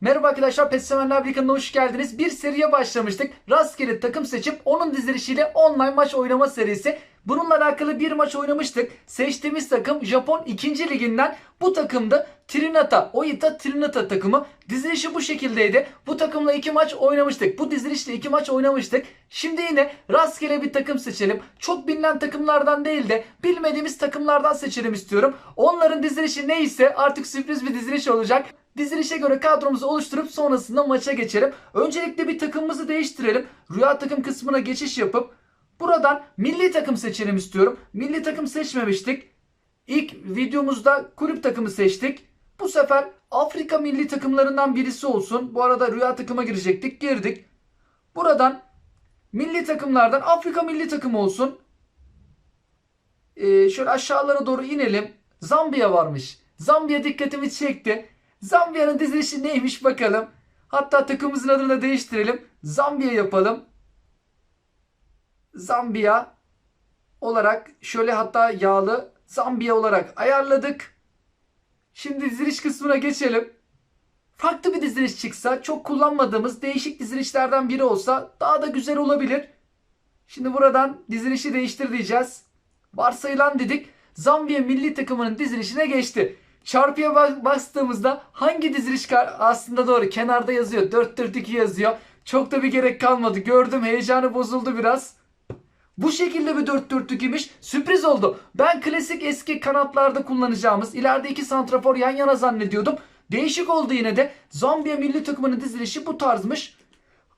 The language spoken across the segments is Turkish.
Merhaba arkadaşlar PES Birliği'ne hoş geldiniz. Bir seriye başlamıştık. Rastgele takım seçip onun dizilişiyle online maç oynama serisi. Bununla alakalı bir maç oynamıştık. Seçtiğimiz takım Japon 2. liginden bu takımda Trinata, Oita Trinata takımı. Dizilişi bu şekildeydi. Bu takımla iki maç oynamıştık. Bu dizilişle iki maç oynamıştık. Şimdi yine rastgele bir takım seçelim. Çok bilinen takımlardan değil de bilmediğimiz takımlardan seçelim istiyorum. Onların dizilişi neyse artık sürpriz bir diziliş olacak. Dizilişe göre kadromuzu oluşturup sonrasında maça geçelim. Öncelikle bir takımımızı değiştirelim. Rüya takım kısmına geçiş yapıp buradan milli takım seçelim istiyorum. Milli takım seçmemiştik. İlk videomuzda kulüp takımı seçtik. Bu sefer Afrika milli takımlarından birisi olsun. Bu arada rüya takıma girecektik. Girdik. Buradan milli takımlardan Afrika milli takımı olsun. Ee, şöyle aşağılara doğru inelim. Zambiya varmış. Zambiya dikkatimi çekti. Zambiya'nın dizilişi neymiş bakalım. Hatta takımımızın adını da değiştirelim. Zambiya yapalım. Zambiya olarak şöyle hatta yağlı Zambiya olarak ayarladık. Şimdi diziliş kısmına geçelim. Farklı bir diziliş çıksa, çok kullanmadığımız değişik dizilişlerden biri olsa daha da güzel olabilir. Şimdi buradan dizilişi değiştir diyeceğiz. Varsayılan dedik. Zambiya milli takımının dizilişine geçti. Çarpıya bas- bastığımızda hangi diziliş aslında doğru kenarda yazıyor. 4-4-2 yazıyor. Çok da bir gerek kalmadı. Gördüm heyecanı bozuldu biraz. Bu şekilde bir 4-4-2'miş. Sürpriz oldu. Ben klasik eski kanatlarda kullanacağımız ileride iki santrafor yan yana zannediyordum. Değişik oldu yine de. Zambiya milli takımının dizilişi bu tarzmış.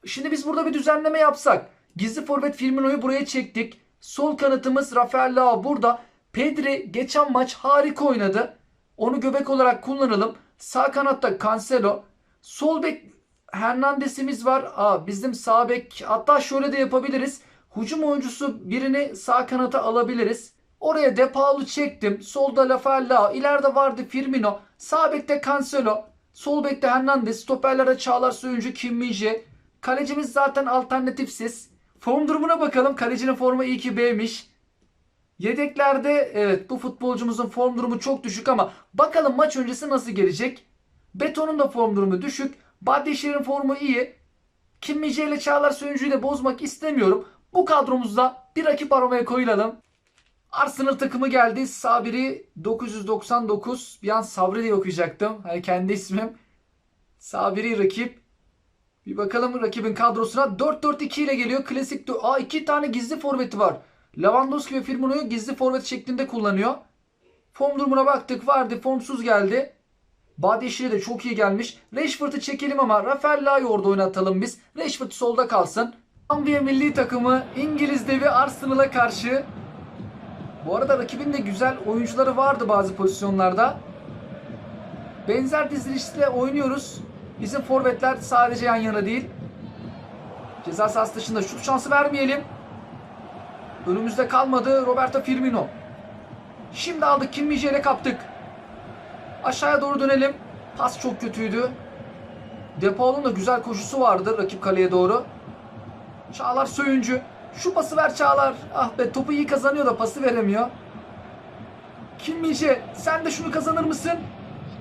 Şimdi biz burada bir düzenleme yapsak. Gizli forvet Firmino'yu buraya çektik. Sol kanatımız Rafael Leao burada. Pedri geçen maç harika oynadı. Onu göbek olarak kullanalım. Sağ kanatta Cancelo. Sol bek Hernandez'imiz var. Aa, bizim sağ bek hatta şöyle de yapabiliriz. Hücum oyuncusu birini sağ kanata alabiliriz. Oraya Depau'lu çektim. Solda Rafael Leao. İleride vardı Firmino. Sağ bekte Cancelo. Sol bekte Hernandez. Stoperlere Çağlar Söyüncü, Kim Min-jae. Kalecimiz zaten alternatifsiz. Form durumuna bakalım. Kalecinin formu iyi ki B'miş. Yedeklerde evet bu futbolcumuzun form durumu çok düşük ama bakalım maç öncesi nasıl gelecek. Beton'un da form durumu düşük. Badyeşehir'in formu iyi. Kim ile Çağlar Söyüncü'yü de bozmak istemiyorum. Bu kadromuzda bir rakip aramaya koyulalım. Arsenal takımı geldi. Sabiri 999. Bir an Sabri diye okuyacaktım. Hani kendi ismim. Sabiri rakip. Bir bakalım rakibin kadrosuna. 4-4-2 ile geliyor. Klasik. Aa iki tane gizli forveti var. Lewandowski ve Firmino'yu gizli forvet şeklinde kullanıyor. Form durumuna baktık. Vardı. Formsuz geldi. Badyeşir'e de çok iyi gelmiş. Rashford'u çekelim ama Rafael Leao'yu orada oynatalım biz. Rashford solda kalsın. Zambiya milli takımı İngiliz devi Arsenal'a karşı. Bu arada rakibin de güzel oyuncuları vardı bazı pozisyonlarda. Benzer dizilişle oynuyoruz. Bizim forvetler sadece yan yana değil. Ceza sahası dışında şut şansı vermeyelim. Önümüzde kalmadı Roberto Firmino. Şimdi aldık Kim ile kaptık. Aşağıya doğru dönelim. Pas çok kötüydü. Depaul'un da güzel koşusu vardı rakip kaleye doğru. Çağlar Söyüncü. Şu pası ver Çağlar. Ah be topu iyi kazanıyor da pası veremiyor. Kim Min-jae sen de şunu kazanır mısın?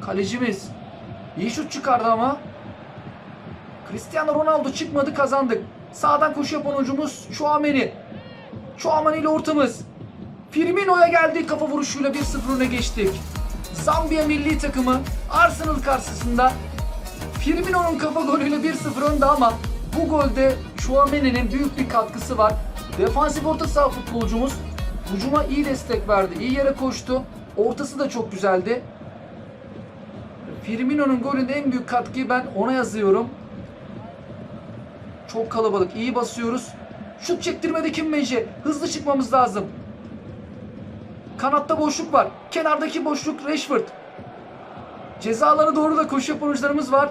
Kalecimiz. İyi şut çıkardı ama. Cristiano Ronaldo çıkmadı kazandık. Sağdan koşu yapan oyuncumuz Chouameni. Chouameni ile ortamız. Firmino'ya geldi kafa vuruşuyla 1-0 öne geçtik. Zambiya milli takımı Arsenal karşısında Firmino'nun kafa golüyle 1-0 önde ama bu golde Chouameni'nin büyük bir katkısı var. Defansif orta saha futbolcumuz hücuma iyi destek verdi. iyi yere koştu. Ortası da çok güzeldi. Firmino'nun golünde en büyük katkıyı ben ona yazıyorum. Çok kalabalık. iyi basıyoruz. Şut çektirmedi Kim Min-jae. Hızlı çıkmamız lazım. Kanatta boşluk var. Kenardaki boşluk Rashford. Cezalara doğru da koşu yapan oyuncularımız var.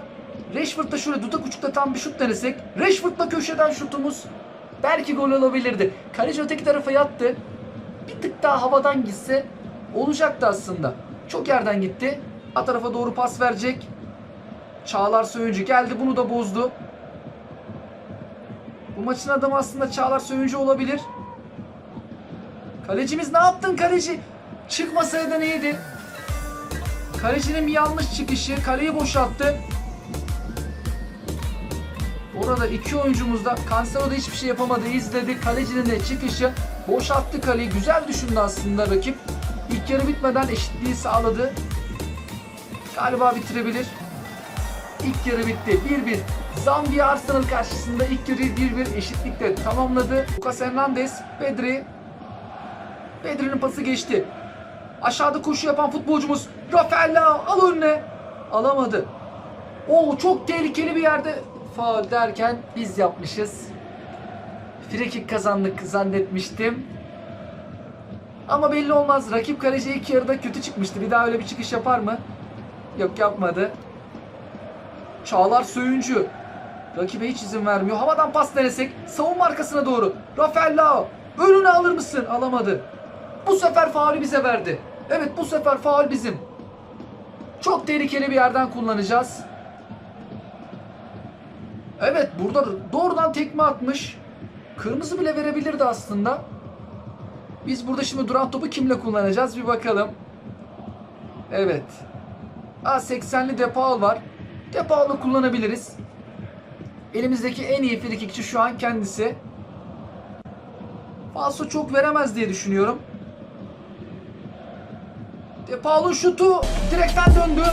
Rashford'da şöyle dudak uçukta tam bir şut denesek. Rashford'la köşeden şutumuz belki gol olabilirdi. Kaleci öteki tarafa yattı. Bir tık daha havadan gitse olacaktı aslında. Çok yerden gitti. A tarafa doğru pas verecek. Çağlar Söyüncü geldi bunu da bozdu. Bu maçın adamı aslında Çağlar Söyüncü olabilir. Kalecimiz ne yaptın kaleci? Çıkmasaydı neydi? Kalecinin bir yanlış çıkışı kaleyi boşalttı. Orada iki oyuncumuz da Cancelo da hiçbir şey yapamadı. izledi. Kalecinin de çıkışı boşalttı kaleyi. Güzel düşündü aslında rakip. İlk yarı bitmeden eşitliği sağladı. Galiba bitirebilir. İlk yarı bitti. 1-1. Zambiya Arsenal karşısında ilk yarıyı 1-1 eşitlikle tamamladı. Lucas Hernandez, Pedri. Pedri'nin pası geçti. Aşağıda koşu yapan futbolcumuz Rafael Leao al önüne. Alamadı. O çok tehlikeli bir yerde faul derken biz yapmışız. Frikik kazandık zannetmiştim. Ama belli olmaz. Rakip kaleci ilk yarıda kötü çıkmıştı. Bir daha öyle bir çıkış yapar mı? Yok yapmadı. Çağlar Söyüncü. Rakibe hiç izin vermiyor. Havadan pas denesek. Savunma arkasına doğru. Rafael Leao. Önüne alır mısın? Alamadı. Bu sefer faulü bize verdi. Evet bu sefer faul bizim. Çok tehlikeli bir yerden kullanacağız. Evet burada doğrudan tekme atmış. Kırmızı bile verebilirdi aslında. Biz burada şimdi duran topu kimle kullanacağız bir bakalım. Evet. A80'li Depaul var. Depaul'u kullanabiliriz. Elimizdeki en iyi frikikçi şu an kendisi. Falso çok veremez diye düşünüyorum. Depaul'un şutu direkten döndü.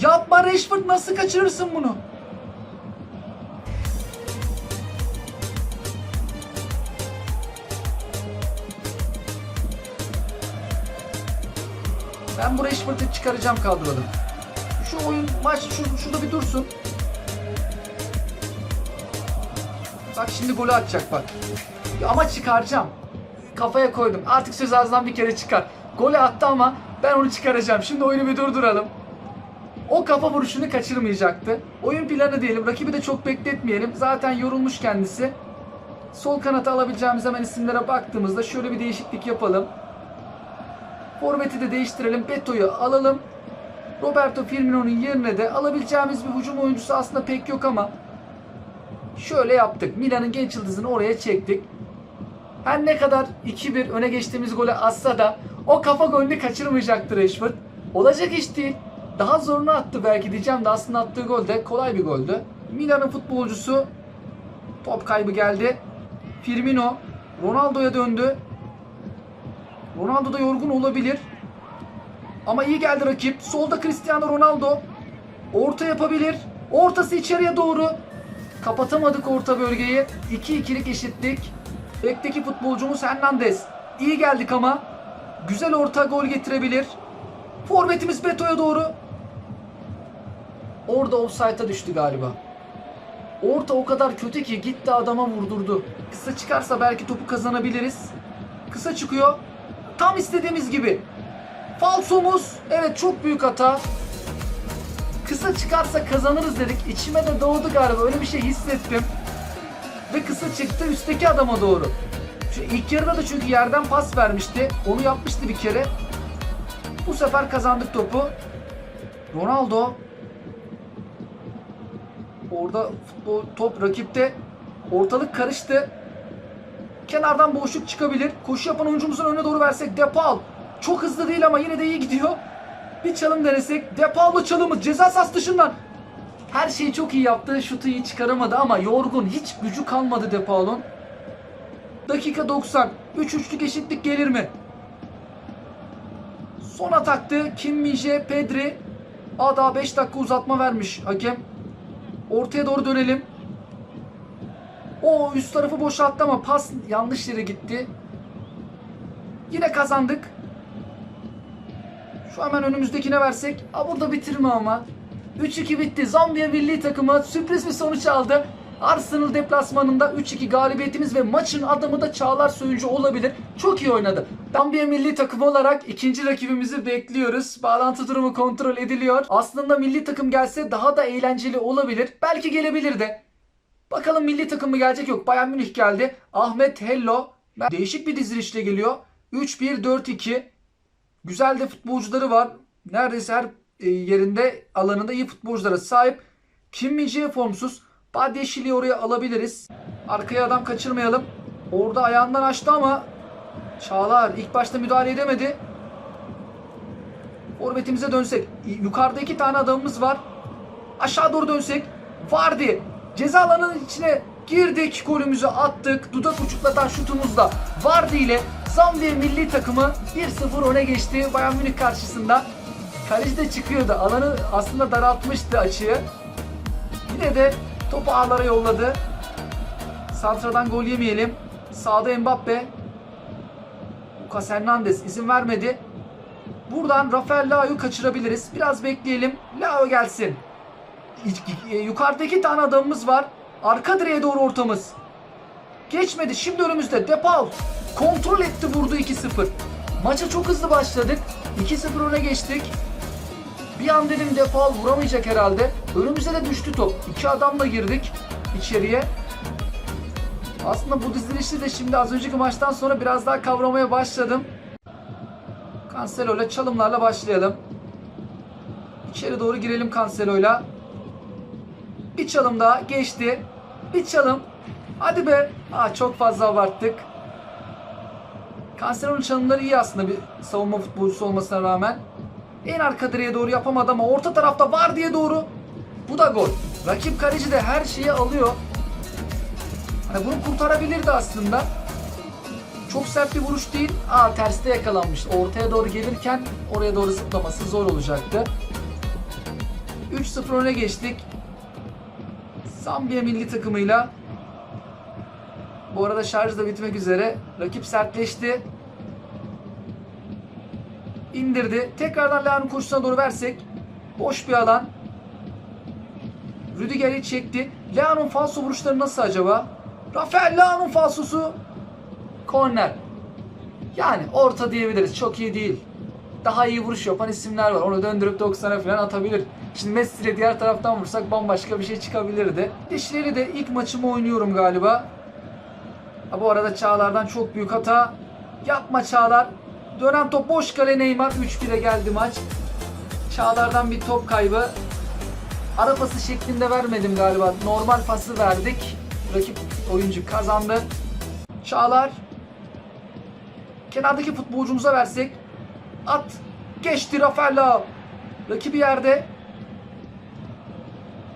Yapma Rashford nasıl kaçırırsın bunu? Ben bu Rashford'u çıkaracağım kadrodan. Şu oyun maç şu, şurada bir dursun. Bak şimdi golü atacak bak. Ama çıkaracağım. Kafaya koydum. Artık söz ağzından bir kere çıkar. Golü attı ama ben onu çıkaracağım. Şimdi oyunu bir durduralım. O kafa vuruşunu kaçırmayacaktı. Oyun planı diyelim. Rakibi de çok bekletmeyelim. Zaten yorulmuş kendisi. Sol kanata alabileceğimiz hemen isimlere baktığımızda şöyle bir değişiklik yapalım. Forvet'i de değiştirelim. Beto'yu alalım. Roberto Firmino'nun yerine de alabileceğimiz bir hücum oyuncusu aslında pek yok ama şöyle yaptık. Milan'ın genç yıldızını oraya çektik. Her ne kadar 2-1 öne geçtiğimiz golü atsa da o kafa golünü kaçırmayacaktı Rashford. Olacak iş değil. Daha zorunu attı belki diyeceğim de aslında attığı gol de kolay bir goldü. Milan'ın futbolcusu top kaybı geldi. Firmino Ronaldo'ya döndü. Ronaldo da yorgun olabilir. Ama iyi geldi rakip. Solda Cristiano Ronaldo. Orta yapabilir. Ortası içeriye doğru. Kapatamadık orta bölgeyi. 2-2'lik eşitlik. Bekteki futbolcumuz Hernandez. İyi geldik ama. Güzel orta gol getirebilir. Forvetimiz Beto'ya doğru. Orada offside'a düştü galiba. Orta o kadar kötü ki gitti adama vurdurdu. Kısa çıkarsa belki topu kazanabiliriz. Kısa çıkıyor. Tam istediğimiz gibi. Falsomuz. Evet çok büyük hata. Kısa çıkarsa kazanırız dedik. İçime de doğdu galiba. Öyle bir şey hissettim. Ve kısa çıktı üstteki adama doğru. Şu ilk yarıda da çünkü yerden pas vermişti. Onu yapmıştı bir kere. Bu sefer kazandık topu. Ronaldo. Orada futbol top rakipte. Ortalık karıştı. Kenardan boşluk çıkabilir. Koşu yapan oyuncumuzun önüne doğru versek Depal. Çok hızlı değil ama yine de iyi gidiyor. Bir çalım denesek. Depal'lı çalımı ceza sahası dışından. Her şeyi çok iyi yaptı. Şutu iyi çıkaramadı ama yorgun. Hiç gücü kalmadı Depal'ın. Dakika 90. 3-3'lük eşitlik gelir mi? Son ataktı. Kim Minje, Pedri. Aa daha 5 dakika uzatma vermiş hakem. Ortaya doğru dönelim. O üst tarafı boşalttı ama pas yanlış yere gitti. Yine kazandık. Şu hemen önümüzdekine versek. Aa burada bitirme ama. 3-2 bitti. Zambiya milli takımı sürpriz bir sonuç aldı. Arsenal deplasmanında 3-2 galibiyetimiz ve maçın adamı da Çağlar Söyüncü olabilir. Çok iyi oynadı. Zambiya milli takımı olarak ikinci rakibimizi bekliyoruz. Bağlantı durumu kontrol ediliyor. Aslında milli takım gelse daha da eğlenceli olabilir. Belki gelebilir de. Bakalım milli takım mı gelecek yok. Bayern Münih geldi. Ahmet Hello. Değişik bir dizilişle geliyor. 3-1-4-2. Güzel de futbolcuları var. Neredeyse her e, yerinde alanında iyi futbolculara sahip. Kim Min formsuz. Badyeşili'yi oraya alabiliriz. Arkaya adam kaçırmayalım. Orada ayağından açtı ama Çağlar ilk başta müdahale edemedi. Forvetimize dönsek. Yukarıda iki tane adamımız var. Aşağı doğru dönsek. Vardy. Ceza alanının içine girdik. Golümüzü attık. Dudak uçuklatan şutumuzda Vardy ile Zambiya milli takımı 1-0 öne geçti Bayern Münih karşısında. Kaleci de çıkıyordu. Alanı aslında daraltmıştı açıyı. Yine de topu ağlara yolladı. Santra'dan gol yemeyelim. Sağda Mbappe. Lucas Hernandez izin vermedi. Buradan Rafael Leao'yu kaçırabiliriz. Biraz bekleyelim. Leao gelsin. İ- i- Yukarıda iki tane adamımız var. Arka direğe doğru ortamız. Geçmedi. Şimdi önümüzde. Depal. Kontrol etti vurdu 2-0. Maça çok hızlı başladık. 2-0 öne geçtik. Bir an dedim Depal vuramayacak herhalde. Önümüze de düştü top. İki adamla girdik içeriye. Aslında bu dizilişi de şimdi az önceki maçtan sonra biraz daha kavramaya başladım. Cancelo ile çalımlarla başlayalım. İçeri doğru girelim Cancelo'yla. Bir çalım daha geçti. Bir çalım. Hadi be. Aa, çok fazla abarttık. Cancelo'nun çalımları iyi aslında bir savunma futbolcusu olmasına rağmen. En arka direğe doğru yapamadı ama orta tarafta var diye doğru. Bu da gol. Rakip kaleci de her şeyi alıyor. Hani bunu kurtarabilirdi aslında. Çok sert bir vuruş değil. Aa terste yakalanmış. Ortaya doğru gelirken oraya doğru zıplaması zor olacaktı. 3-0 öne geçtik. Zambiya milli takımıyla. Bu arada şarj da bitmek üzere. Rakip sertleşti. İndirdi. Tekrardan Leao'nun koşusuna doğru versek. Boş bir alan. Rüdiger'i çekti. Leao'nun falso vuruşları nasıl acaba? Rafael Leao'nun falsosu. Korner. Yani orta diyebiliriz. Çok iyi değil. Daha iyi vuruş yapan isimler var. Onu döndürüp 90'a falan atabilir. Şimdi Messi ile diğer taraftan vursak bambaşka bir şey çıkabilirdi. Dişleri de ilk maçımı oynuyorum galiba. Ha, bu arada Çağlar'dan çok büyük hata. Yapma Çağlar. Dönen top boş kale Neymar. 3-1'e geldi maç. Çağlar'dan bir top kaybı. Ara pası şeklinde vermedim galiba. Normal pası verdik. Rakip oyuncu kazandı. Çağlar. Kenardaki futbolcumuza versek. At. Geçti Rafaela. Rakibi yerde.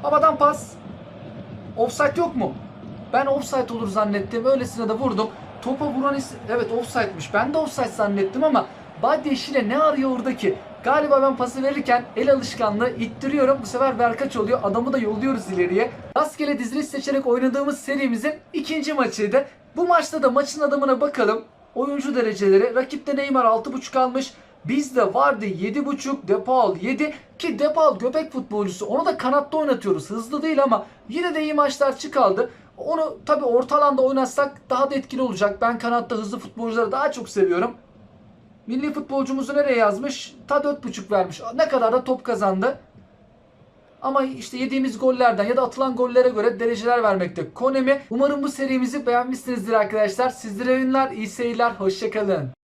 Havadan pas. Offside yok mu? Ben offside olur zannettim. Öylesine de vurdum. Topa vuran evet offside'miş. Ben de offside zannettim ama Badi ile ne arıyor oradaki? Galiba ben pası verirken el alışkanlığı ittiriyorum. Bu sefer Berkaç oluyor. Adamı da yolluyoruz ileriye. Rastgele diziliş seçerek oynadığımız serimizin ikinci maçıydı. Bu maçta da maçın adamına bakalım. Oyuncu dereceleri. Rakipte Neymar 6.5 almış. Bizde vardı 7.5, Depal 7 ki Depal göbek futbolcusu. Onu da kanatta oynatıyoruz. Hızlı değil ama yine de iyi maçlar çıkaldı. Onu tabi orta alanda oynatsak daha da etkili olacak. Ben kanatta hızlı futbolcuları daha çok seviyorum. Milli futbolcumuzu nereye yazmış? Ta 4.5 vermiş. Ne kadar da top kazandı. Ama işte yediğimiz gollerden ya da atılan gollere göre dereceler vermekte. Konemi. Umarım bu serimizi beğenmişsinizdir arkadaşlar. Sizlere oyunlar, iyi seyirler, hoşçakalın.